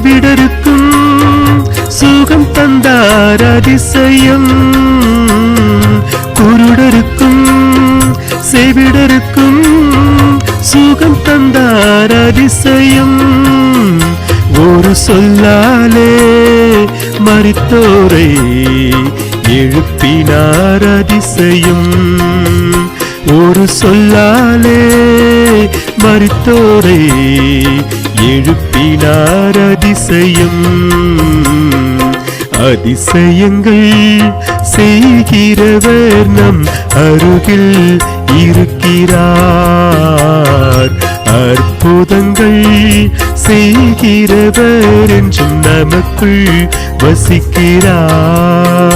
விடருக்கும் சுகம் தந்தார் அதிசயம். குருடருக்கும் செவிடருக்கும் சுகம் தந்தார் அதிசயம். ஒரு சொல்லாலே மறித்தோரை எழுப்பினார் அதிசயம். ஒரு சொல்லாலே மறித்தோரை எழுப்பினார் அதிசயம். அதிசயங்கள் செய்கிறவர் நம் அருகில் இருக்கிறார். அற்புதங்கள் செய்கிறவர் என்றும் நமக்குள் வசிக்கிறார்.